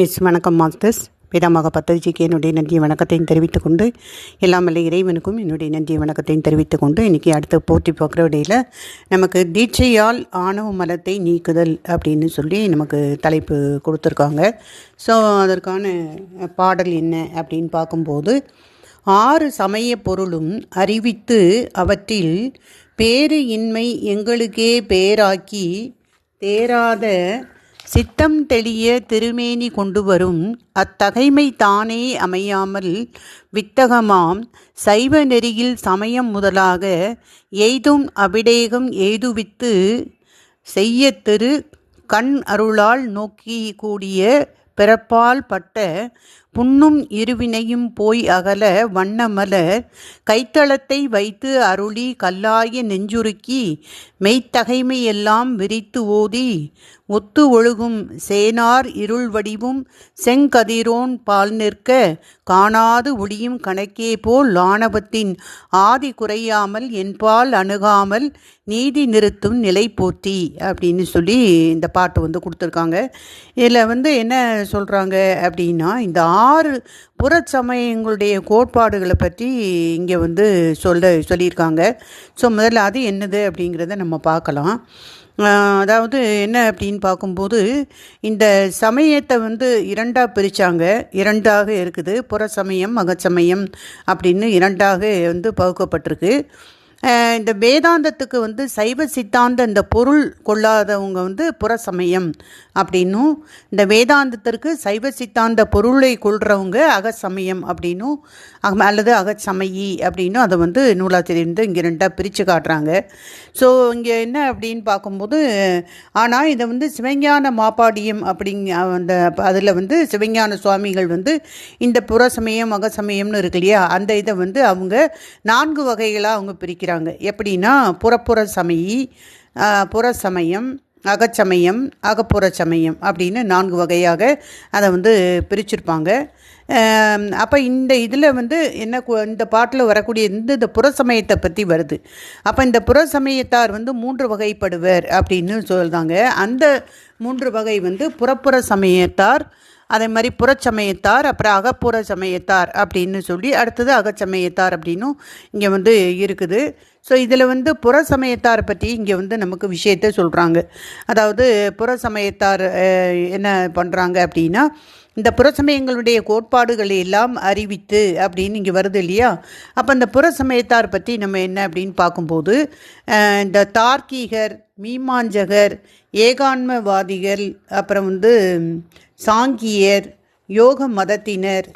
S வணக்கம் masters. பிதாமக பத்தரிஜிக்கு என்னுடைய நன்றி வணக்கத்தையும் தெரிவித்துக் கொண்டு எல்லாம் இறைவனுக்கும் என்னுடைய நன்றி வணக்கத்தையும் தெரிவித்துக் கொண்டு இன்றைக்கி அடுத்த போட்டி பார்க்குறவடையில் நமக்கு தீட்சையால் ஆணவ மலத்தை நீக்குதல் அப்படின்னு சொல்லி நமக்கு தலைப்பு கொடுத்துருக்காங்க. ஸோ அதற்கான பாடல் என்ன அப்படின்னு பார்க்கும்போது ஆறு சமய பொருளும் அறிவித்து அவற்றில் பேறு இன்மை எங்களுக்கே பேராக்கி தேராத சித்தம் தெளிய திருமேனி கொண்டு வரும் அத்தகைமை தானே அமையாமல் வித்தகமாம் சைவ நெறியில் சமயம் முதலாக எய்தும் அபிடேகம் எய்துவித்து செய்ய திரு கண் அருளால் நோக்கி கூடிய பிறப்பால் பட்ட புண்ணும் இருவினையும் போய் அகல வண்ணமலர் கைத்தளத்தை வைத்து அருளி கல்லாய நெஞ்சுருக்கி மெய்த்தகைமையெல்லாம் விரித்து ஓதி ஒத்து ஒழுகும் சேனார் இருள் வடிவும் செங்கதிரோன் பால் நிற்க காணாது ஒளியும் கணக்கே போல் லாணவத்தின் ஆதி குறையாமல் என்பால் அணுகாமல் நீதி நிறுத்தும் நிலை போற்றி அப்படின்னு சொல்லி இந்த பாட்டு வந்து கொடுத்துருக்காங்க. இதில் வந்து என்ன சொல்கிறாங்க அப்படின்னா இந்த ஆறு புறச்சமயங்களுடைய கோட்பாடுகளை பற்றி இங்கே வந்து சொல்ல சொல்லியிருக்காங்க. ஸோ முதல்ல அது என்னது அப்படிங்கிறத நம்ம பார்க்கலாம். அதாவது என்ன அப்படின்னு பார்க்கும்போது இந்த சமயத்தை வந்து இரண்டாக பிரித்தாங்க இரண்டாக இருக்குது புற சமயம் அகச்சமயம் அப்படின்னு இரண்டாக வந்து பகுக்கப்பட்டிருக்கு. இந்த வேதாந்தத்துக்கு வந்து சைவ சித்தாந்த இந்த பொருள் கொள்ளாதவங்க வந்து புறசமயம் அப்படின்னும் இந்த வேதாந்தத்திற்கு சைவ சித்தாந்த பொருளை கொள்கிறவங்க அகசமயம் அப்படின்னும் அல்லது அகச்சமயி அப்படின்னும் அதை வந்து நூலாசிரியர் இங்கே ரெண்டாக பிரித்து காட்டுறாங்க. ஸோ இங்கே என்ன அப்படின்னு பார்க்கும்போது ஆனால் இதை வந்து சிவஞான மாப்பாடியம் அப்படிங்க அந்த அதில் வந்து சிவஞான சுவாமிகள் வந்து இந்த புறசமயம் அகசமயம்னு இருக்கு இல்லையா அந்த இதை வந்து அவங்க நான்கு வகைகளாக அவங்க பிரிக்கிறாங்க. எப்படின்னா புறப்புற சமயி புற சமயம் அகச்சமயம் அகப்புற சமயம் அப்படின்னு நான்கு வகையாக அதை வந்து பிரிச்சிருப்பாங்க. அப்போ இந்த இதில் வந்து என்ன இந்த பாட்டில் வரக்கூடிய இந்த இந்த புறசமயத்தை பற்றி வருது. அப்போ இந்த புறசமயத்தார் வந்து மூன்று வகைப்படுவர் அப்படின்னு சொல்கிறாங்க அந்த மூன்று வகை வந்து புறப்புற சமயத்தார் அதே மாதிரி புறச்சமயத்தார் அப்புறம் அகப்புற சமயத்தார் அப்படின்னு சொல்லி அடுத்தது அகச்சமயத்தார் அப்படின்னும் இங்கே வந்து இருக்குது. ஸோ இதில் வந்து புற சமயத்தார் பற்றி இங்கே வந்து நமக்கு விஷயத்த சொல்கிறாங்க அதாவது புற சமயத்தார் என்ன பண்ணுறாங்க அப்படின்னா இந்த புறசமயங்களுடைய கோட்பாடுகளை எல்லாம் அறிவித்து அப்படின்னு இங்கே வருது இல்லையா? அப்போ இந்த புறசமயத்தார் பற்றி நம்ம என்ன அப்படின்னு பார்க்கும்போது இந்த தார்க்கீகர் மீமாஞ்சகர் ஏகான்மவாதிகள் அப்புறம் வந்து சாங்கியர் யோக மதத்தினர்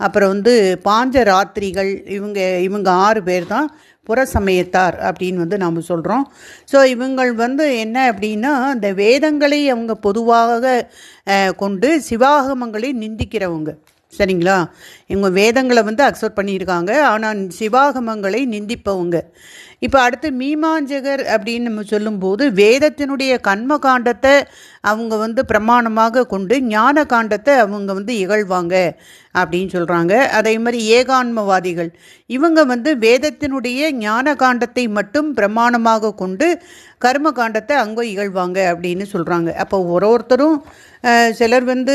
அப்புறம் வந்து பாஞ்சராத்திரிகள் இவங்க இவங்க ஆறு பேர் தான் புறசமயத்தார் அப்படின்னு வந்து நாம் சொல்கிறோம் ஸோ இவங்கள் வந்து என்ன அப்படின்னா இந்த வேதங்களை அவங்க பொதுவாக கொண்டு சிவாகமங்களை நிந்திக்கிறவங்க. சரிங்களா? இவங்க வேதங்களை வந்து அக்செப்ட் பண்ணியிருக்காங்க. ஆனால் சிவாகமங்களை நிந்திப்பவங்க. இப்போ அடுத்து மீமாஞ்சகர் அப்படின்னு நம்ம சொல்லும்போது வேதத்தினுடைய கண்ம காண்டத்தை அவங்க வந்து பிரமாணமாக கொண்டு ஞான காண்டத்தை அவங்க வந்து இகழ்வாங்க அப்படின்னு சொல்கிறாங்க அதே மாதிரி ஏகான்மவாதிகள். இவங்க வந்து வேதத்தினுடைய ஞான காண்டத்தை மட்டும் பிரமாணமாக கொண்டு கர்ம காண்டத்தை அங்கே இகழ்வாங்க அப்படின்னு சொல்கிறாங்க அப்போ ஒரு ஒருத்தரும் சிலர் வந்து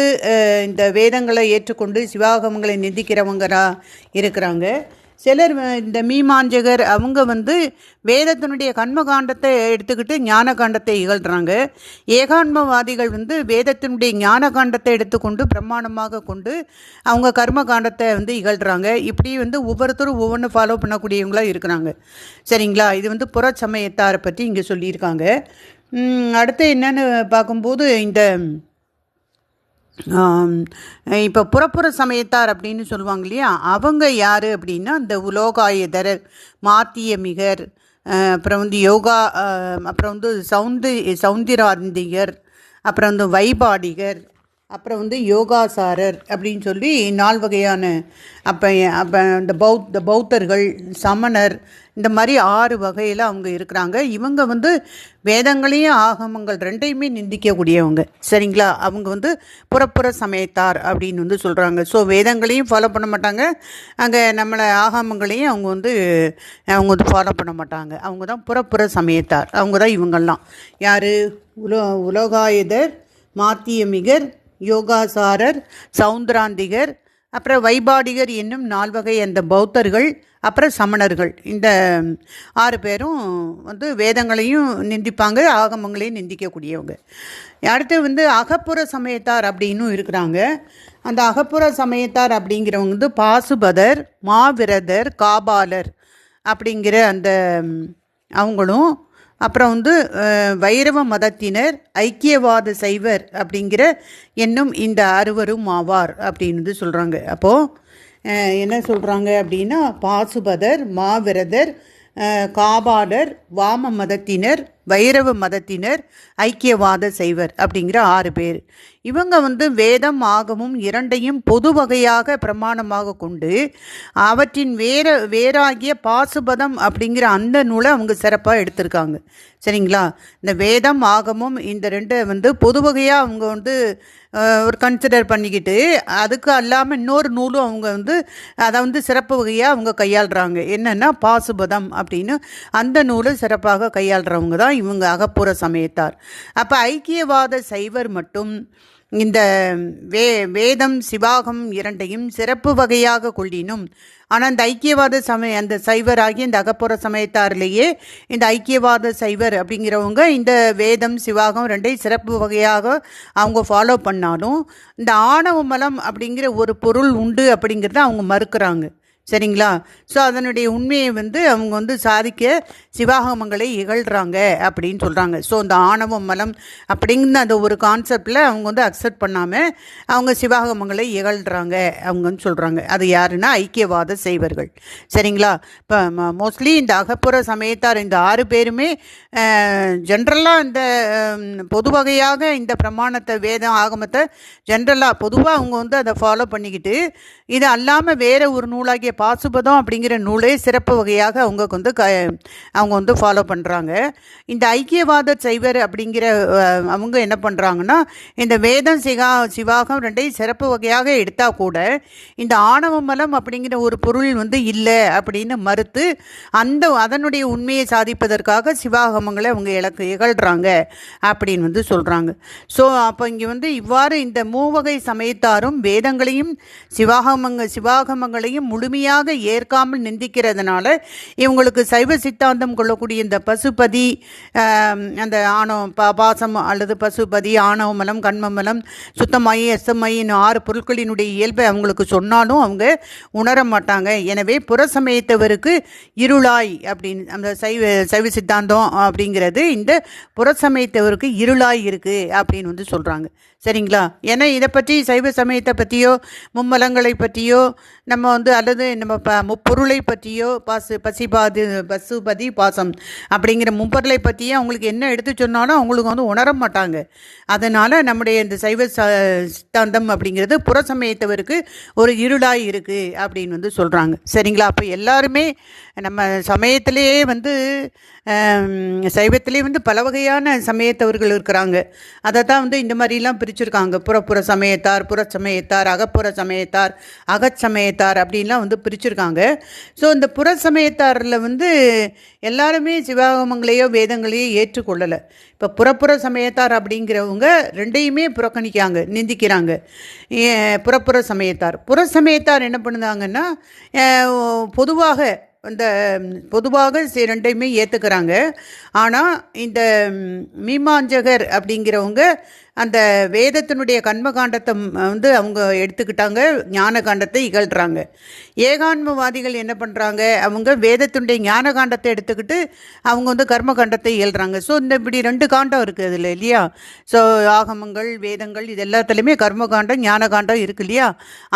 இந்த வேதங்களை ஏற்றுக்கொண்டு சிவாகமங்களை நிந்திக்கிறவங்கரா இருக்கிறாங்க. சிலர் இந்த மீமாஞ்சகர் அவங்க வந்து வேதத்தினுடைய கண்மகாண்டத்தை எடுத்துக்கிட்டு ஞான காண்டத்தை இகழ்கிறாங்க ஏகான்மவாதிகள் வந்து வேதத்தினுடைய ஞான காண்டத்தை எடுத்துக்கொண்டு பிரமாணமாக கொண்டு அவங்க கர்ம காண்டத்தை வந்து இகழ்கிறாங்க இப்படி வந்து ஒவ்வொருத்தரும் ஒவ்வொன்று ஃபாலோ பண்ணக்கூடியவங்களாக இருக்கிறாங்க. சரிங்களா? இது வந்து புற சமயத்தாரை பற்றி இங்கே சொல்லியிருக்காங்க. அடுத்து என்னென்னு பார்க்கும்போது இந்த இப்போ புறப்புற சமயத்தார் அப்படின்னு சொல்லுவாங்க இல்லையா அவங்க யார் அப்படின்னா இந்த உலோகாயதர் மாத்தியமிகர் அப்புறம் வந்து யோகா அப்புறம் வந்து சவுந்து சவுந்திராந்திகர் அப்புறம் வந்து வைபாடிகர் அப்புறம் வந்து யோகாசாரர் அப்படின்னு சொல்லி நால் வகையான அப்போ அப்போ இந்த பௌத்த பௌத்தர்கள் சமணர் இந்த மாதிரி ஆறு வகையில் அவங்க இருக்கிறாங்க. இவங்க வந்து வேதங்களையும் ஆகமங்கள் ரெண்டையுமே நிந்திக்கக்கூடியவங்க. சரிங்களா? அவங்க வந்து புறப்புற சமயத்தார் அப்படின்னு வந்து சொல்கிறாங்க ஸோ வேதங்களையும் ஃபாலோ பண்ண மாட்டாங்க. அங்கே நம்மளை ஆகமங்களையும் அவங்க வந்து அவங்க வந்து ஃபாலோ பண்ண மாட்டாங்க. அவங்க தான் புறப்புற சமயத்தார். அவங்க தான் இவங்கெல்லாம் யார்? உலோ உலோகாயுதர் மாத்தியமிகர் யோகாசாரர் சவுந்தராந்திகர் அப்புறம் வைபாடிகர் என்னும் நால்வகை அந்த பௌத்தர்கள் அப்புறம் சமணர்கள். இந்த ஆறு பேரும் வந்து வேதங்களையும் நிந்திப்பாங்க ஆகமங்களையும் நிந்திக்கக்கூடியவங்க. அடுத்து வந்து அகப்புற சமயத்தார் அப்படின்னும் இருக்கிறாங்க. அந்த அகப்புற சமயத்தார் அப்படிங்கிறவங்க வந்து பாசுபதர் மாவிரதர் காபாலர் அப்படிங்கிற அந்த அவங்களும் அப்புறம் வந்து வைரவ மதத்தினர் ஐக்கியவாத சைவர் அப்படிங்கிற என்னும் இந்த அறுவரும் ஆவார் அப்படின்னு வந்து சொல்கிறாங்க அப்போது என்ன சொல்கிறாங்க அப்படின்னா பாசுபதர் மாவிரதர் காபாடர் வாம மதத்தினர் வைரவ மதத்தினர் ஐக்கியவாத சைவர் அப்படிங்கிற ஆறு பேர். இவங்க வந்து வேதம் ஆகமும் இரண்டையும் பொது வகையாக பிரமாணமாக கொண்டு அவற்றின் வேற வேறாகிய பாசுபதம் அப்படிங்கிற அந்த நூலை அவங்க சிறப்பாக எடுத்திருக்காங்க. சரிங்களா? இந்த வேதம் ஆகமும் இந்த ரெண்டு வந்து பொது வகையாக அவங்க வந்து ஒரு கன்சிடர் பண்ணிக்கிட்டு அதுக்கு அல்லாமல் இன்னொரு நூலும் அவங்க வந்து அதை வந்து சிறப்பு வகையாக அவங்க கையாளுறாங்க. என்னென்னா பாசுபதம் அப்படின்னு அந்த நூலை சிறப்பாக கையாளுறவங்க தான் இவங்க அகப்புற சமயத்தார். அப்போ ஐக்கியவாத சைவர் மட்டும் இந்த வே வேதம் சிவாகம் இரண்டையும் சிறப்பு வகையாக கொள்ளினும். ஆனால் இந்த ஐக்கியவாத சமய அந்த சைவராகிய இந்த அகப்புற சமயத்தாரிலேயே இந்த ஐக்கியவாத சைவர் அப்படிங்கிறவங்க இந்த வேதம் சிவாகம் ரெண்டையும் சிறப்பு வகையாக அவங்க ஃபாலோ பண்ணாலும் இந்த ஆணவ மலம் அப்படிங்கிற ஒரு பொருள் உண்டு அப்படிங்கிறத அவங்க மறுக்கிறாங்க. சரிங்களா? ஸோ அதனுடைய உண்மையை வந்து அவங்க வந்து சாதிக்க சிவாகமங்களை இகழ்கிறாங்க அப்படின்னு சொல்கிறாங்க ஸோ இந்த ஆணவம் மலம் அப்படிங்கிற அந்த ஒரு கான்செப்டில் அவங்க வந்து அக்செப்ட் பண்ணாமல் அவங்க சிவாகமங்களை இகழ்கிறாங்க அவங்கன்னு சொல்கிறாங்க அது யாருன்னா ஐக்கியவாத செய்வர்கள் சரிங்களா? இப்போ மோஸ்ட்லி இந்த அகப்புற சமயத்தார் இந்த ஆறு பேருமே ஜென்ரலாக இந்த பொது வகையாக இந்த பிரமாணத்தை வேதம் ஆகமத்தை ஜென்ரலாக பொதுவாக அவங்க வந்து அதை ஃபாலோ பண்ணிக்கிட்டு இது அல்லாமல் வேறு ஒரு நூலாகிய பாசுபதம் அப்படிங்கிற நூலே சிறப்பு வகையாக அவங்க வந்து க அவங்க வந்து ஃபாலோ பண்ணுறாங்க இந்த ஐக்கியவாத சைவர் அப்படிங்கிற அவங்க என்ன பண்ணுறாங்கன்னா இந்த வேதம் சிகா சிவாகம் ரெண்டையும் சிறப்பு வகையாக எடுத்தால் கூட இந்த ஆணவ மலம் அப்படிங்கிற ஒரு பொருள் வந்து இல்லை அப்படின்னு மறுத்து அந்த அதனுடைய உண்மையை சாதிப்பதற்காக சிவாகமங்களை அவங்க இழக்கு இகழ்கிறாங்க அப்படின்னு வந்து சொல்கிறாங்க ஸோ அப்போ இங்கே வந்து இவ்வாறு இந்த மூவகை சமயத்தாரும் வேதங்களையும் சிவாகமங்க சிவாகமங்களையும் முழுமையாக ஏற்காமல் நிந்திக்கிறதுனால இவங்களுக்கு சைவ சித்தாந்தம் கொள்ளக்கூடிய இந்த பசுபதி அந்த ஆணவ பா பாசம் அல்லது பசுபதி ஆணவமலம் கண்மமலம் சுத்தமாயி எஸ்எம்ஐன்னு ஆறு பொருட்களினுடைய இயல்பை அவங்களுக்கு சொன்னாலும் அவங்க உணர மாட்டாங்க. எனவே புற சமயத்தவருக்கு இருளாய் அப்படின்னு அந்த சைவ சைவ சித்தாந்தம் அப்படிங்கிறது இந்த புற சமயத்தவருக்கு இருளாய் இருக்குது அப்படின்னு வந்து சொல்கிறாங்க சரிங்களா? ஏன்னா இதை பற்றி சைவ சமயத்தை பற்றியோ மும்மலங்களை பற்றியோ நம்ம வந்து அல்லது நம்ம ப முப்பொருளை பற்றியோ பாசு பசிபாது பசுபதி பாசம் அப்படிங்கிற முப்பொருளை பற்றியே அவங்களுக்கு என்ன எடுத்து சொன்னாலும் அவங்களுக்கு வந்து உணர மாட்டாங்க. அதனால் நம்முடைய இந்த சைவ சித்தாந்தம் அப்படிங்கிறது புற சமயத்தவருக்கு ஒரு இருளாக இருக்குது அப்படின்னு வந்து சொல்கிறாங்க சரிங்களா? அப்போ எல்லாருமே நம்ம சமயத்திலேயே வந்து சைவத்திலே வந்து பல வகையான சமயத்தவர்கள் இருக்கிறாங்க. அதை தான் வந்து இந்த மாதிரிலாம் பிரிச்சுருக்காங்க. புறப்புற சமயத்தார் புற சமயத்தார் அகப்புற சமயத்தார் அகச்சமயத்தார் அப்படின்லாம் வந்து பிரிச்சுருக்காங்க. ஸோ இந்த புற சமயத்தாரில் வந்து எல்லாருமே சிவாகமங்களையோ வேதங்களையோ ஏற்றுக்கொள்ளலை. இப்போ புறப்புற சமயத்தார் அப்படிங்கிறவங்க ரெண்டையுமே புறக்கணிக்காங்க நிந்திக்கிறாங்க. புறப்புற சமயத்தார். புற சமயத்தார் என்ன பண்ணுதாங்கன்னா பொதுவாக இந்த பொதுவாக சி- ரெண்டையுமே ஏற்றுக்கிறாங்க ஆனால் இந்த மீமாஞ்சகர் அப்படிங்கிறவங்க அந்த வேதத்தினுடைய கண்மகாண்டத்தை வந்து அவங்க எடுத்துக்கிட்டாங்க ஞான காண்டத்தை இகழ்கிறாங்க ஏகான்மவாதிகள் என்ன பண்ணுறாங்க அவங்க வேதத்தினுடைய ஞான காண்டத்தை எடுத்துக்கிட்டு அவங்க வந்து கர்மகாண்டத்தை இயல்றாங்க ஸோ இந்த இப்படி ரெண்டு காண்டம் இருக்குது அதில் இல்லையா? ஸோ ஆகமங்கள் வேதங்கள் இது எல்லாத்துலேயுமே கர்மகாண்டம் ஞான காண்டம் இருக்கு இல்லையா?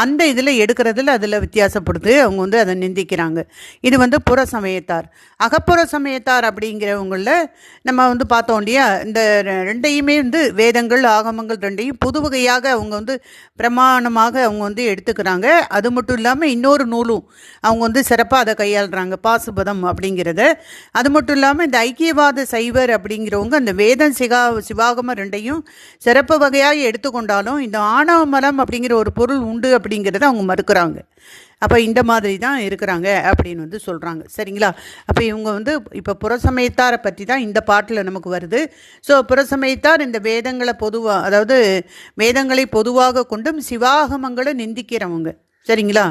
அந்த இதில் எடுக்கிறதுல அதில் வித்தியாசப்படுது அவங்க வந்து அதை நிந்திக்கிறாங்க. இது வந்து புற சமயத்தார். அகப்புற சமயத்தார் அப்படிங்கிறவங்கள நம்ம வந்து பார்த்தோம் இல்லையா? இந்த ரெண்டையுமே வந்து வேதங்கள் ஆகமங்கள் ரெண்டையும் புது வகையாக அவங்க வந்து பிரமாணமாக அவங்க வந்து எடுத்துக்கிறாங்க. அது மட்டும் இல்லாமல் இன்னொரு நூலும் அவங்க வந்து சிறப்பாக அதை கையாளுறாங்க பாசுபதம் அப்படிங்கிறத. அது மட்டும் இல்லாமல் இந்த ஐக்கியவாத சைவர் அப்படிங்கிறவங்க அந்த வேதம் சிகா சிவாகமம் ரெண்டையும் சிறப்பு வகையாக எடுத்துக்கொண்டாலும் இந்த ஆணவ மலம் அப்படிங்கிற ஒரு பொருள் உண்டு அப்படிங்கிறத அவங்க மறுக்கிறாங்க. அப்போ இந்த மாதிரி தான் இருக்கிறாங்க அப்படின்னு வந்து சொல்கிறாங்க சரிங்களா? அப்போ இவங்க வந்து இப்போ புறசமயத்தாரை பற்றி தான் இந்த பாட்டில் நமக்கு வருது. ஸோ புறசமயத்தார் இந்த வேதங்களை பொதுவாக அதாவது வேதங்களை பொதுவாக கொண்டும் சிவாகமங்களை நிந்திக்கிறவங்க. சரிங்களா?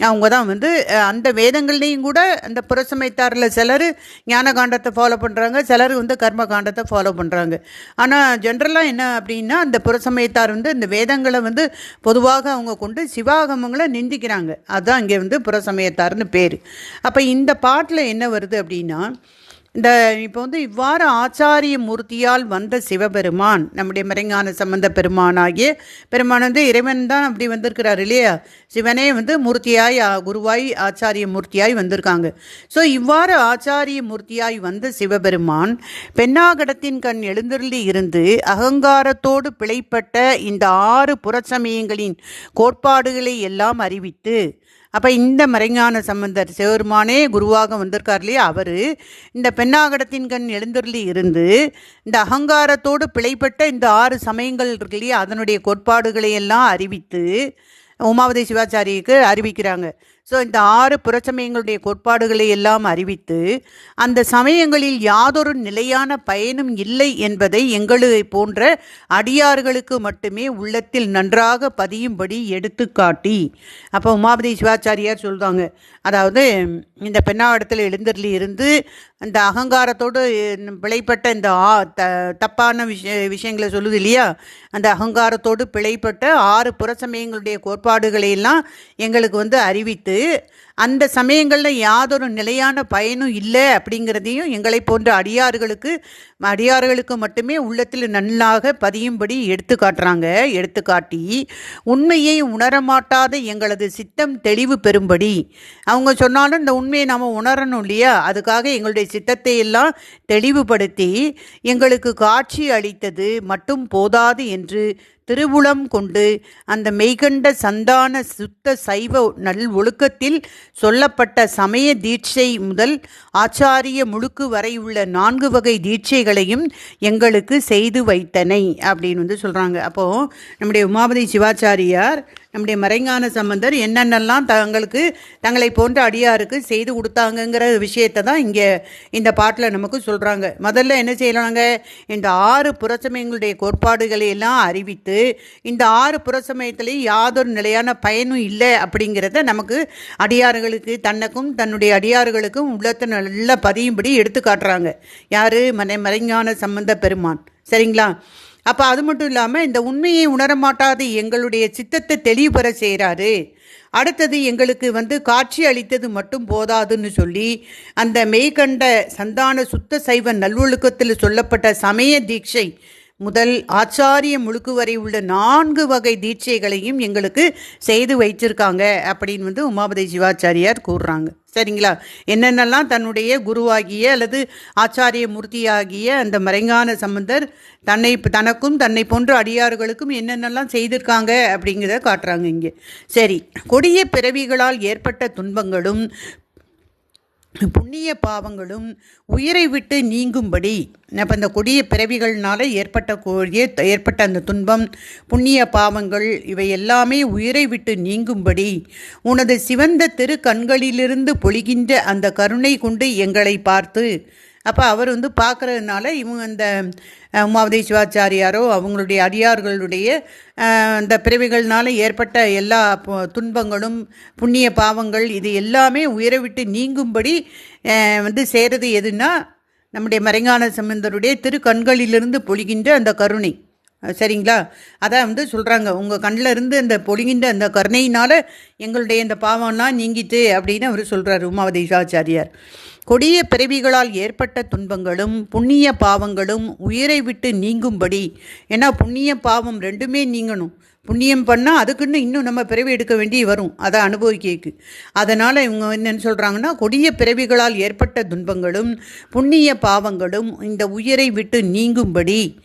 அவங்க தான் வந்து அந்த வேதங்கள்லேயும் கூட அந்த புறசமைத்தாரில் சிலர் ஞான காண்டத்தை ஃபாலோ பண்ணுறாங்க சிலர் வந்து கர்ம காண்டத்தை ஃபாலோ பண்ணுறாங்க ஆனால் ஜென்ரலாக என்ன அப்படின்னா அந்த புறசமயத்தார் வந்து இந்த வேதங்களை வந்து பொதுவாக அவங்க கொண்டு சிவாகமங்களை நிந்திக்கிறாங்க. அதுதான் இங்கே வந்து புறசமயத்தார்னு பேர். அப்போ இந்த பாட்டில் என்ன வருது அப்படின்னா இந்த இப்போ வந்து இவ்வாறு ஆச்சாரிய மூர்த்தியால் வந்த சிவபெருமான் நம்முடைய மறைஞான சம்பந்த பெருமானாகிய பெருமான் வந்து இறைவன் தான் அப்படி வந்திருக்கிறார் இல்லையா? சிவனே வந்து மூர்த்தியாய் குருவாய் ஆச்சாரிய மூர்த்தியாய் வந்திருக்காங்க. ஸோ இவ்வாறு ஆச்சாரிய மூர்த்தியாய் வந்த சிவபெருமான் பெண்ணாகடத்தின் கண் எழுந்தருளி இருந்து அகங்காரத்தோடு பிழைப்பட்ட இந்த ஆறு புறச்சமயங்களின் கோட்பாடுகளை எல்லாம் அறிவித்து அப்போ இந்த மறைஞான சம்பந்தர் சிவருமானே குருவாக வந்திருக்கார் இல்லையா? அவர் இந்த பெண்ணாகடத்தின் கண் எழுந்தருளி இருந்து இந்த அகங்காரத்தோடு பிழைப்பட்ட இந்த ஆறு சமயங்கள் இருக்கு இல்லையா? அதனுடைய கோட்பாடுகளை எல்லாம் அறிவித்து உமாவதி சிவாச்சாரியக்கு அறிவிக்கிறாங்க. ஸோ இந்த ஆறு புறச்சமயங்களுடைய கோட்பாடுகளை எல்லாம் அறிவித்து அந்த சமயங்களில் யாதொரு நிலையான பயனும் இல்லை என்பதை எங்களை போன்ற அடியார்களுக்கு மட்டுமே உள்ளத்தில் நன்றாக பதியும்படி எடுத்துக்காட்டி. அப்போ உமாபதி சிவாச்சாரியார் சொல்லுவாங்க அதாவது இந்த பெண்ணாவடத்தில் எழுந்தரில் இருந்து அந்த அகங்காரத்தோடு பிழைப்பட்ட இந்த ஆ த தப்பான விஷய விஷயங்களை சொல்லுது இல்லையா? அந்த அகங்காரத்தோடு பிழைப்பட்ட ஆறு புறசமயங்களுடைய கோட்பாடுகளை எல்லாம் எங்களுக்கு வந்து அறிவித்து அந்த சமயங்களில் யாதொரு நிலையான பயனும் இல்லை அப்படிங்கிறதையும் எங்களை போன்ற அடியார்களுக்கு அடியார்களுக்கு மட்டுமே உள்ளத்தில் நல்லாக பதியும்படி எடுத்து காட்டுறாங்க. எடுத்து காட்டி உண்மையை உணரமாட்டாத எங்களது சித்தம் தெளிவு பெறும்படி. அவங்க சொன்னாலும் இந்த உண்மையை நாம் உணரணும் இல்லையா? அதுக்காக எங்களுடைய சித்தத்தை எல்லாம் தெளிவுபடுத்தி எங்களுக்கு காட்சி அளித்தது மட்டும் போதாது என்று திருவுளம் கொண்டு அந்த மெய்கண்ட சந்தான சுத்த சைவ நல் ஒழுக்கத்தில் சொல்லப்பட்ட சமய தீட்சை முதல் ஆச்சாரிய முழுக்கு வரை உள்ள நான்கு வகை தீட்சைகளையும் எங்களுக்கு செய்து வைத்தனை அப்படின்னு வந்து சொல்கிறாங்க அப்போது நம்முடைய உமாபதி சிவாச்சாரியார் நம்முடைய மறைஞான சம்பந்தர் என்னென்னலாம் தங்களுக்கு தங்களை போன்ற அடியாருக்கு செய்து கொடுத்தாங்கங்கிற விஷயத்தை தான் இங்கே இந்த பாட்டில் நமக்கு சொல்கிறாங்க முதல்ல என்ன செய்யலாங்க? இந்த ஆறு புறச்சமயங்களுடைய கோட்பாடுகளை எல்லாம் அறிவித்து இந்த ஆறு புறச்சமயத்திலையும் யாதொரு நிலையான பயனும் இல்லை அப்படிங்கிறத நமக்கு அடியார்களுக்கு தன்னுக்கும் தன்னுடைய அடியார்களுக்கும் உள்ளத்தை நல்லா பதியும்படி எடுத்து காட்டுறாங்க. யார்? மறைஞான சம்பந்த பெருமான். சரிங்களா? அப்போ அது மட்டும் இல்லாமல் இந்த உண்மையை உணரமாட்டாது எங்களுடைய சித்தத்தை தெளிவுபெற செய்கிறாரு அடுத்தது எங்களுக்கு வந்து காட்சி அளித்தது மட்டும் போதாதுன்னு சொல்லி அந்த மெய்கண்ட சந்தான சுத்த சைவ நல்லொழுக்கத்தில் சொல்லப்பட்ட சமய தீட்சை முதல் ஆச்சாரிய முழுக்கு வரை உள்ள நான்கு வகை தீட்சைகளையும் எங்களுக்கு செய்து வைச்சிருக்காங்க அப்படின்னு வந்து உமாபதி சிவாச்சாரியார் கூறுறாங்க. சரிங்களா? என்னென்னலாம் தன்னுடைய குருவாகிய அல்லது ஆச்சாரிய மூர்த்தியாகிய அந்த மறைஞான சம்பந்தர் தன்னை தனக்கும் தன்னை போன்ற அடியார்களுக்கும் என்னென்னலாம் செய்திருக்காங்க அப்படிங்கிறத காட்டுறாங்க இங்கே. சரி கொடிய பிறவிகளால் ஏற்பட்ட துன்பங்களும் புண்ணிய பாவங்களும் உயிரை விட்டு நீங்கும்படி. அப்போ இந்த கொடிய பிறவிகள்னால ஏற்பட்ட கொடிய ஏற்பட்ட அந்த துன்பம் புண்ணிய பாவங்கள் இவை எல்லாமே உயிரை விட்டு நீங்கும்படி. உனது சிவந்த திரு கண்களிலிருந்து பொழிகின்ற அந்த கருணை கொண்டு எங்களை பார்த்து அப்போ அவர் வந்து பார்க்கறதுனால இவங்க அந்த உமாவதி சிவாச்சாரியாரோ அவங்களுடைய அடியார்களுடைய அந்த பிறவிகள்னால ஏற்பட்ட எல்லா துன்பங்களும் புண்ணிய பாவங்கள் இது எல்லாமே உயர விட்டு நீங்கும்படி வந்து செய்கிறது எதுன்னா நம்முடைய மறைஞான சம்பந்தருடைய திரு கண்களிலிருந்து பொழிகின்ற அந்த கருணை. சரிங்களா? அதான் வந்து சொல்கிறாங்க உங்கள் கண்ணில் இருந்து அந்த பொழுகின்ற அந்த கருணையினால் எங்களுடைய இந்த பாவம்லாம் நீங்கிட்டு அப்படின்னு அவர் சொல்கிறார் உமாவதிஷாச்சாரியார் கொடிய பிறவிகளால் ஏற்பட்ட துன்பங்களும் புண்ணிய பாவங்களும் உயிரை விட்டு நீங்கும்படி. ஏன்னா புண்ணிய பாவம் ரெண்டுமே நீங்கணும். புண்ணியம் பண்ணால் அதுக்குன்னு இன்னும் நம்ம பிறவி எடுக்க வேண்டி வரும். அதை அனுபவிக்கிறதுக்கு அதனால் இவங்க என்னென்னு சொல்கிறாங்கன்னா கொடிய பிறவிகளால் ஏற்பட்ட துன்பங்களும் புண்ணிய பாவங்களும் இந்த உயிரை விட்டு நீங்கும்படி.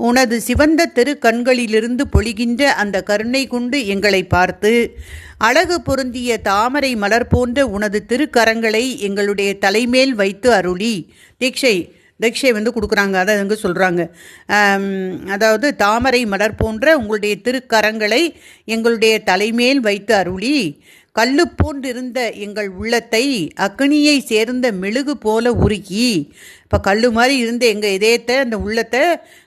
உனது சிவந்த தெரு கண்களிலிருந்து பொழிகின்ற அந்த கருணை கொண்டு எங்களை பார்த்து அழகு பொருந்திய தாமரை மலர் போன்ற உனது திருக்கரங்களை எங்களுடைய தலைமேல் வைத்து அருளி. தீட்சை தீட்சை வந்து கொடுக்குறாங்க அதை வந்து சொல்கிறாங்க அதாவது தாமரை மலர் போன்ற உங்களுடைய திருக்கரங்களை எங்களுடைய தலைமேல் வைத்து அருளி. கல்லு போன்றிருந்த எங்கள் உள்ளத்தை அக்னியை சேர்ந்த மெழுகு போல உருக்கி இப்போ கல் மாதிரி இருந்த எங்கள் இதயத்தை அந்த உள்ளத்தை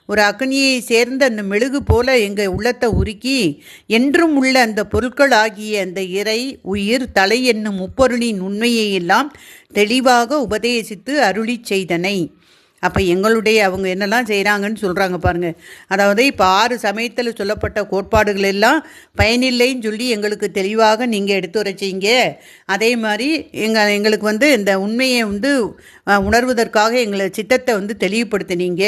ஒரு அக்னியை சேர்ந்த அந்த மெழுகு போல எங்கள் உள்ளத்தை உருக்கி என்றும் உள்ள அந்த பொருட்கள் ஆகிய அந்த இறை உயிர் தலை என்னும் முப்பொருளின் உண்மையை எல்லாம் தெளிவாக உபதேசித்து அருளி செய்தனை. அப்போ எங்களுடைய அவங்க என்னெல்லாம் செய்கிறாங்கன்னு சொல்கிறாங்க பாருங்கள் அதாவது இப்போ ஆறு சமயத்தில் சொல்லப்பட்ட கோட்பாடுகள் எல்லாம் பயனில்லைன்னு சொல்லி எங்களுக்கு தெளிவாக நீங்கள் எடுத்துரைச்சிங்க அதே மாதிரி எங்கள் எங்களுக்கு வந்து இந்த உண்மையை வந்து உணர்வதற்காக எங்களை சித்தத்தை வந்து தெளிவுபடுத்தினீங்க.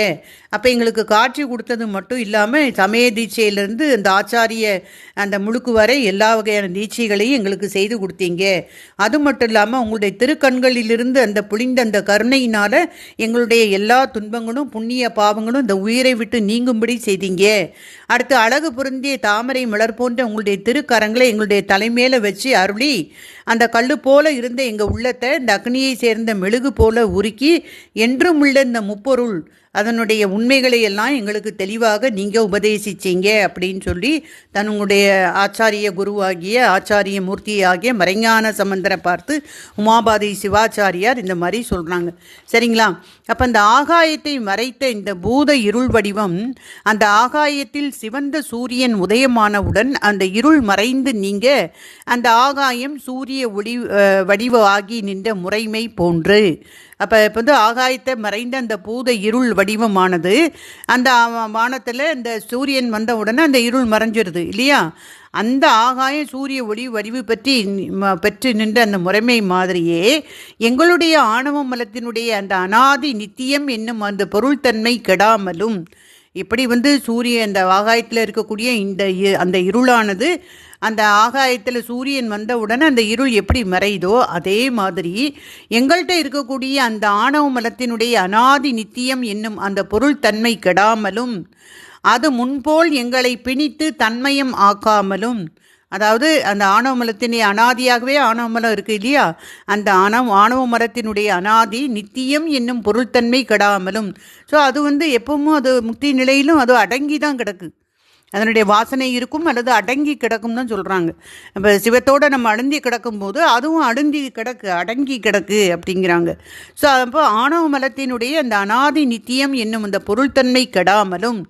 அப்போ எங்களுக்கு காட்சி கொடுத்தது மட்டும் இல்லாமல் சமய தீட்சையிலேருந்து அந்த ஆச்சாரிய அந்த முழுக்கு வரை எல்லா வகையான தீட்சைகளையும் எங்களுக்கு செய்து கொடுத்தீங்க. அது மட்டும் இல்லாமல் உங்களுடைய திருக்கண்களிலிருந்து அந்த புளிந்த அந்த கருணையினால் எங்களுடைய எல்லா துன்பங்களும் புண்ணிய பாவங்களும் இந்த உயிரை விட்டு நீங்கும்படி செய்தீங்க. அடுத்து அழகு பொருந்திய தாமரை மலர் போன்ற உங்களுடைய திருக்கரங்களை எங்களுடைய தலைமையில வச்சு அருளி அந்த கல் போல இருந்த எங்கள் உள்ளத்தை இந்த அக்னியை சேர்ந்த மெழுகு போல உருக்கி என்றும் உள்ள இந்த முப்பொருள் அதனுடைய உண்மைகளை எல்லாம் எங்களுக்கு தெளிவாக நீங்கள் உபதேசிச்சிங்க அப்படின்னு சொல்லி தன்னுடைய ஆச்சாரிய குருவாகிய ஆச்சாரிய மூர்த்தி ஆகிய மறைஞான சம்பந்தரை பார்த்து உமாபாதி சிவாச்சாரியார் இந்த மாதிரி சொல்கிறாங்க சரிங்களா? அப்போ அந்த ஆகாயத்தை மறைத்த இந்த பூத இருள் வடிவம் அந்த ஆகாயத்தில் சிவந்த சூரியன் உதயமானவுடன் அந்த இருள் மறைந்து நீங்க அந்த ஆகாயம் சூரிய ஒளி வடிவ ஆகி நின்ற முறைமை போன்று. அப்போ இப்போ வந்து ஆகாயத்தை மறைந்த அந்த பூத இருள் வடிவமானது. அந்த வானத்தில் இந்த சூரியன் வந்த உடனே அந்த இருள் மறைஞ்சிருது இல்லையா? அந்த ஆகாயம் சூரிய ஒளி வடிவு பற்றி பெற்று நின்ற அந்த முறைமை மாதிரியே எங்களுடைய ஆணவ மலத்தினுடைய அந்த அனாதி நித்தியம் என்னும் அந்த பொருள்தன்மை கெடாமலும் இப்படி வந்து சூரிய அந்த ஆகாயத்தில் இருக்கக்கூடிய இந்த அந்த இருளானது அந்த ஆகாயத்தில் சூரியன் வந்தவுடன் அந்த இருள் எப்படி மறைதோ அதே மாதிரி எங்கள்கிட்ட இருக்கக்கூடிய அந்த ஆணவ மலத்தினுடைய அனாதி நித்தியம் என்னும் அந்த பொருள் தன்மை கெடாமலும் அது முன்போல் எங்களை பிணித்து தன்மயம் ஆக்காமலும் அதாவது அந்த ஆணவ மலத்தினுடைய அனாதியாகவே ஆணவ மலம் இருக்குது இல்லையா? அந்த ஆணவ ஆணவ மரத்தினுடைய அனாதி நித்தியம் என்னும் பொருள்தன்மை கெடாமலும். ஸோ அது வந்து எப்பவும் அது முக்தி நிலையிலும் அது அடங்கி தான் கிடக்கு. அதனுடைய வாசனை இருக்கும் அல்லது அடங்கி கிடக்கும்னு தான் சொல்கிறாங்க இப்போ சிவத்தோடு நம்ம அழுந்தி கிடக்கும்போது அதுவும் அழுந்தி கிடக்கு அடங்கி கிடக்கு அப்படிங்கிறாங்க. ஸோ அப்போ ஆணவ மலத்தினுடைய அந்த அனாதி நித்தியம் என்னும் அந்த பொருள்தன்மை கெடாமலும்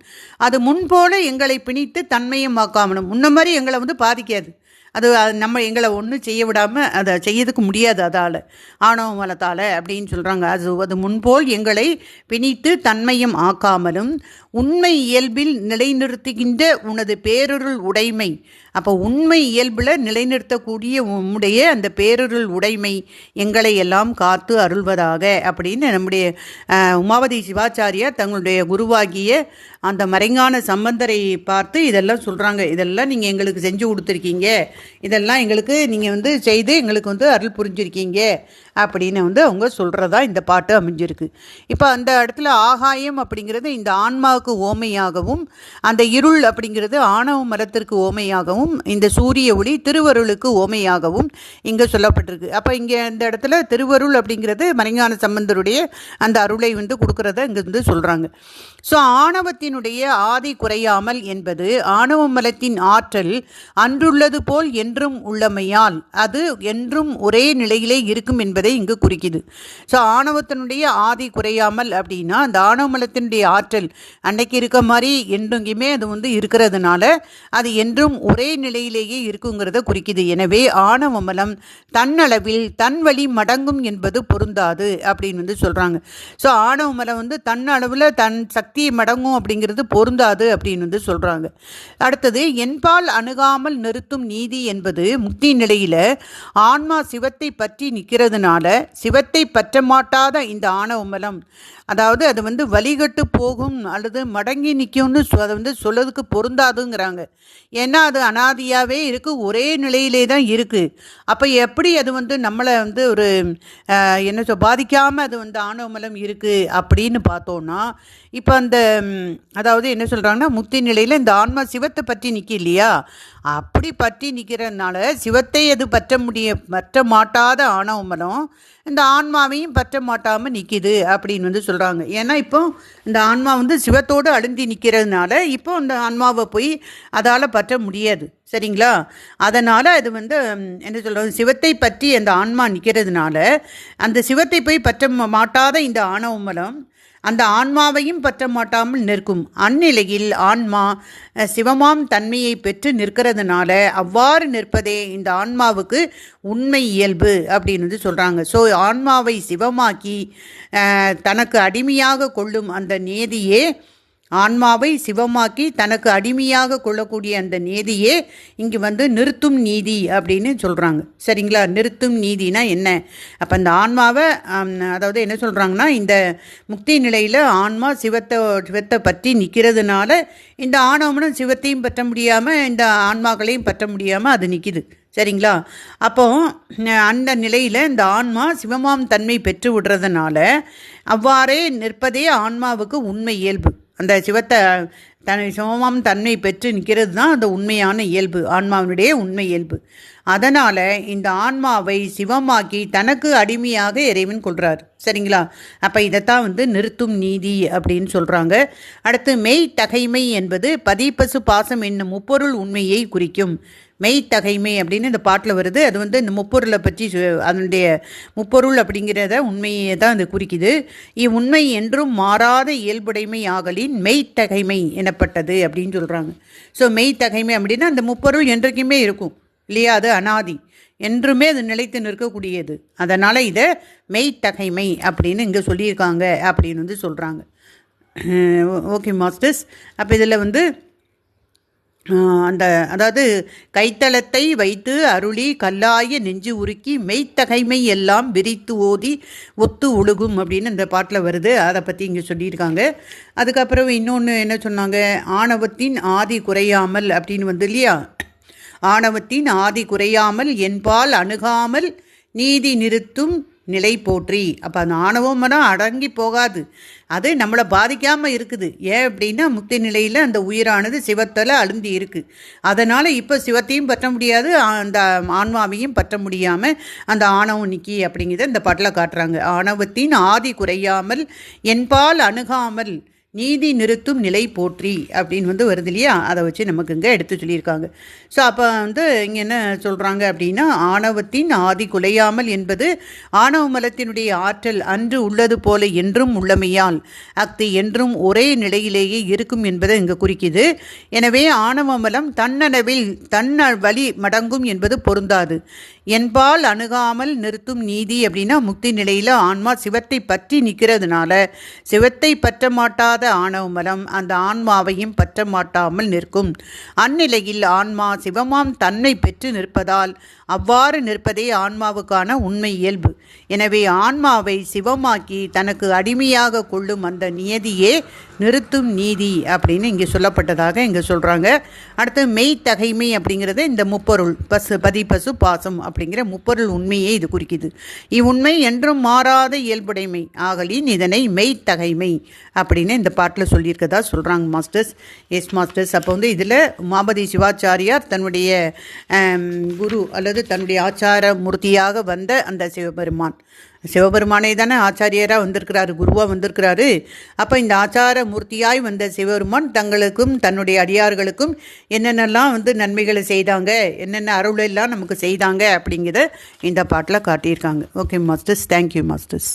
அது முன்போல எங்களை பிணித்து தன்மையமாக்காமலும். முன்ன மாதிரி எங்களை வந்து பாதிக்காது. அது நம்ம எங்களை ஒன்றும் செய்ய விடாமல் அதை செய்யறதுக்கு முடியாது அதால். ஆணவ மலத்தால் அப்படின்னு சொல்கிறாங்க அது அது முன்போல் எங்களை பிணித்து தன்மையும் ஆக்காமலும் உண்மை இயல்பில் நிலைநிறுத்துகின்ற உனது பேரொருள் உடைமை அப்போ உண்மை இயல்பில் நிலைநிறுத்தக்கூடிய உம்முடைய அந்த பேரொருள் உடைமை எங்களை எல்லாம் காத்து அருள்வதாக அப்படின்னு நம்முடைய உமாவதி சிவாச்சாரியார் தங்களுடைய குருவாகிய அந்த மறைங்கான சம்பந்தரை பார்த்து இதெல்லாம் சொல்கிறாங்க இதெல்லாம் நீங்கள் எங்களுக்கு செஞ்சு கொடுத்துருக்கீங்க. இதெல்லாம் எங்களுக்கு நீங்கள் வந்து செய்து எங்களுக்கு வந்து அருள் புரிஞ்சிருக்கீங்க. அப்படின்னு வந்து அவங்க சொல்கிறதா இந்த பாட்டு அமைஞ்சிருக்கு. இப்போ அந்த இடத்துல ஆகாயம் அப்படிங்கிறது இந்த ஆன்மாவுக்கு ஓமையாகவும் அந்த இருள் அப்படிங்கிறது ஆணவ மரத்திற்கு ஓமையாகவும் இந்த சூரிய ஒளி திருவருளுக்கு ஓமையாகவும் இங்கே சொல்லப்பட்டிருக்கு. அப்போ இங்கே இந்த இடத்துல திருவருள் அப்படிங்கிறது மறைஞான சம்பந்தருடைய அந்த அருளை வந்து கொடுக்குறத இங்கே வந்து சொல்கிறாங்க ஸோ ஆணவத்தினுடைய ஆதி குறையாமல் என்பது ஆணவ மலத்தின் ஆற்றல் அன்றுள்ளது போல் என்றும் உள்ளமையால் அது என்றும் ஒரே நிலையிலே இருக்கும் என்பது என்பதை இங்கு குறிக்குது. ஸோ ஆணவத்தினுடைய ஆதி குறையாமல் அப்படின்னா அந்த ஆணவமலத்தினுடைய ஆற்றல் அன்னைக்கு இருக்க மாதிரி என்றுங்குமே அது வந்து இருக்கிறதுனால அது என்றும் ஒரே நிலையிலேயே இருக்குங்கிறத குறிக்குது. எனவே ஆணவமலம் தன்னளவில் தன் வழி மடங்கும் என்பது பொருந்தாது அப்படின்னு வந்து சொல்கிறாங்க ஸோ ஆணவமலம் வந்து தன் அளவில் தன் சக்தியை மடங்கும் அப்படிங்கிறது பொருந்தாது அப்படின்னு வந்து சொல்கிறாங்க அடுத்தது என்பால் அணுகாமல் நிறுத்தும் நீதி என்பது முக்தி நிலையில் ஆன்மா சிவத்தை பற்றி நிற்கிறதுனால அதனால் சிவத்தை பற்ற மாட்டாத இந்த ஆணவமலம். அதாவது அது வந்து வழிகட்டு போகும் அல்லது மடங்கி நிற்கும்னு அதை வந்து சொல்லதுக்கு பொருந்தாதுங்கிறாங்க. ஏன்னா அது அனாதியாகவே இருக்குது ஒரே நிலையிலே தான் இருக்குது அப்போ எப்படி அது வந்து நம்மளை வந்து ஒரு என்ன சொல் பாதிக்காமல் அது வந்து ஆணவமலம் இருக்குது அப்படின்னு பார்த்தோன்னா இப்போ அந்த அதாவது என்ன சொல்கிறாங்கன்னா முக்தி நிலையில் இந்த ஆன்மா சிவத்தை பற்றி நிற்கி இல்லையா? அப்படி பற்றி நிற்கிறதுனால சிவத்தை அது பற்ற முடிய பற்ற மாட்டாத ஆணவமலம் இந்த ஆன்மாவையும் பற்ற மாட்டாமல் நிற்கிது அப்படின்னு வந்து சொல்கிறாங்க ஏன்னா இப்போ இந்த ஆன்மா வந்து சிவத்தோடு அழுந்தி நிற்கிறதுனால இப்போ இந்த ஆன்மாவை போய் அதால் பற்ற முடியாது. சரிங்களா? அதனால் அது வந்து என்ன சொல்கிறது சிவத்தை பற்றி அந்த ஆன்மா நிற்கிறதுனால அந்த சிவத்தை போய் பற்ற மாட்டாத இந்த ஆணவ மலம் அந்த ஆன்மாவையும் பற்ற மாட்டாமல் நிற்கும். அந்நிலையில் ஆன்மா சிவமாம் தன்மையை பெற்று நிற்கிறதுனால அவ்வாறு நிற்பதே இந்த ஆன்மாவுக்கு உண்மை இயல்பு அப்படின்னு வந்து சொல்கிறாங்க ஸோ ஆன்மாவை சிவமாக்கி தனக்கு அடிமையாக கொள்ளும் அந்த நேதியே ஆன்மாவை சிவமாக்கி தனக்கு அடிமையாக கொள்ளக்கூடிய அந்த நீதியே இங்கே வந்து நிறுத்தும் நீதி அப்படின்னு சொல்கிறாங்க சரிங்களா? நிறுத்தும் நீதினா என்ன? அப்போ அந்த ஆன்மாவை அதாவது என்ன சொல்கிறாங்கன்னா இந்த முக்தி நிலையில் ஆன்மா சிவத்தை சிவத்தை பற்றி நிற்கிறதுனால இந்த ஆணவமனும் சிவத்தையும் பற்ற முடியாமல் இந்த ஆன்மாக்களையும் பற்ற முடியாமல் அது நிற்கிது சரிங்களா? அப்போ அந்த நிலையில் இந்த ஆன்மா சிவமாம் தன்மை பெற்று விடுறதுனால அவ்வாறே நிற்பதே ஆன்மாவுக்கு உண்மை இயல்பு. அந்த சிவத்தை தன் சிவமாம் தன்மை பெற்று நிற்கிறது தான் அந்த உண்மையான இயல்பு ஆன்மாவினுடைய உண்மை இயல்பு. அதனால் இந்த ஆன்மாவை சிவமாக்கி தனக்கு அடிமையாக இறைவன் கொள்கிறார் சரிங்களா? அப்போ இதைத்தான் வந்து நிறுத்தும் நீதி அப்படின்னு சொல்கிறாங்க அடுத்து மெய் தகைமை என்பது பதிப்பசு பாசம் என்னும் முப்பொருள் உண்மையை குறிக்கும். மெய்த்தகைமை அப்படின்னு இந்த பாட்டில் வருது. அது வந்து இந்த முப்பொருளை பற்றி அதனுடைய முப்பொருள் அப்படிங்கிறத உண்மையை தான் அது குறிக்குது. இவ்வுண்மை என்றும் மாறாத இயல்புடைமை ஆகலின் மெய்த்தகைமை எனப்பட்டது அப்படின்னு சொல்கிறாங்க ஸோ மெய்த்தகைமை அப்படின்னா அந்த முப்பொருள் என்றைக்குமே இருக்கும். இல்லையா? அது அனாதி. என்றுமே அது நிலைத்து நிற்கக்கூடியது. அதனால் இதை மெய்த்தகைமை அப்படின்னு இங்கே சொல்லியிருக்காங்க அப்படின்னு வந்து சொல்கிறாங்க ஓகே மாஸ்டர்ஸ். அப்போ இதில் வந்து அந்த அதாவது கைத்தளத்தை வைத்து அருளி கல்லாய நெஞ்சு உருக்கி மெய்த்தகைமை எல்லாம் விரித்து ஓதி ஒத்து ஒழுகும் அப்படின்னு இந்த பாட்டில் வருது. அதை பற்றி இங்கே சொல்லியிருக்காங்க. அதுக்கப்புறம் இன்னொன்று என்ன சொன்னாங்க? ஆணவத்தின் ஆதி குறையாமல் அப்படின்னு வந்து இல்லையா? ஆணவத்தின் ஆதி குறையாமல் என்பால் அணுகாமல் நீதி நிறுத்தும் நிலை போற்றி. அப்போ அந்த ஆணவம் அடங்கி போகாது. அது நம்மளை பாதிக்காமல் இருக்குது. ஏன் அப்படின்னா முக்தி நிலையில் அந்த உயிரானது சிவத்தில் அழுந்தி இருக்குது அதனால் இப்போ சிவத்தையும் பற்ற முடியாது அந்த ஆன்மாவையும் பற்ற முடியாமல் அந்த ஆணவம் நிக்கி அப்படிங்கிறத இந்த பாட்டில் காட்டுறாங்க. ஆணவத்தின் ஆதி குறையாமல் என்பால் அணுகாமல் நீதி நிறுத்தும் நிலை போற்றி அப்படின்னு வந்து வருது இல்லையா? அதை வச்சு நமக்கு இங்கே எடுத்து சொல்லியிருக்காங்க. ஸோ அப்போ வந்து இங்கே என்ன சொல்கிறாங்க அப்படின்னா ஆணவத்தின் ஆதி குலையாமல் என்பது ஆணவ மலத்தினுடைய ஆற்றல் அன்று உள்ளது போல என்றும் உள்ளமையால் அக்தி என்றும் ஒரே நிலையிலேயே இருக்கும் என்பதை இங்கே குறிக்குது. எனவே ஆணவ மலம் தன்னளவில் தன்ன வழி மடங்கும் என்பது பொருந்தாது. என்பால் அணுகாமல் நிறுத்தும் நீதி அப்படின்னா முக்தி நிலையில் ஆன்மா சிவத்தை பற்றி நிற்கிறதுனால சிவத்தை பற்ற மாட்டாத ஆணவ ஆணவமலம் அந்த ஆன்மாவையும் பற்ற மாட்டாமல் நிற்கும். அந்நிலையில் ஆன்மா சிவமாம் தன்மை பெற்று நிற்பதால் அவ்வாறு நிற்பதே ஆன்மாவுக்கான உண்மை இயல்பு. எனவே ஆன்மாவை சிவமாக்கி தனக்கு அடிமையாக கொள்ளும் அந்த நியதியே நிறுத்தும் நீதி அப்படின்னு இங்கே சொல்லப்பட்டதாக இங்கே சொல்கிறாங்க அடுத்து மெய் தகைமை அப்படிங்கிறது இந்த முப்பொருள் பசு பதி பசு பாசம் அப்படிங்கிற முப்பொருள் உண்மையை இது குறிக்குது. இவ்வுண்மை என்றும் மாறாத இயல்புடைமை. ஆகலின் இதனை மெய் தகைமை அப்படின்னு இந்த பாட்டில் சொல்லியிருக்கதா சொல்கிறாங்க மாஸ்டர்ஸ். S masters. அப்போ வந்து இதில் மாபதி சிவாச்சாரியார் தன்னுடைய குரு அல்லது தன்னுடைய ஆச்சார மூர்த்தியாக வந்த அந்த சிவபெருமான். சிவபெருமானே தானே ஆச்சாரியராக வந்திருக்கிறாரு குருவாக வந்திருக்கிறாரு. அப்போ இந்த ஆச்சார மூர்த்தியாய் வந்த சிவபெருமான் தங்களுக்கும் தன்னுடைய அடியார்களுக்கும் என்னென்னலாம் வந்து நன்மைகளை செய்தாங்க என்னென்ன அருளெல்லாம் நமக்கு செய்தாங்க அப்படிங்கிறத இந்த பாட்டில் காட்டியிருக்காங்க. Okay masters thank you masters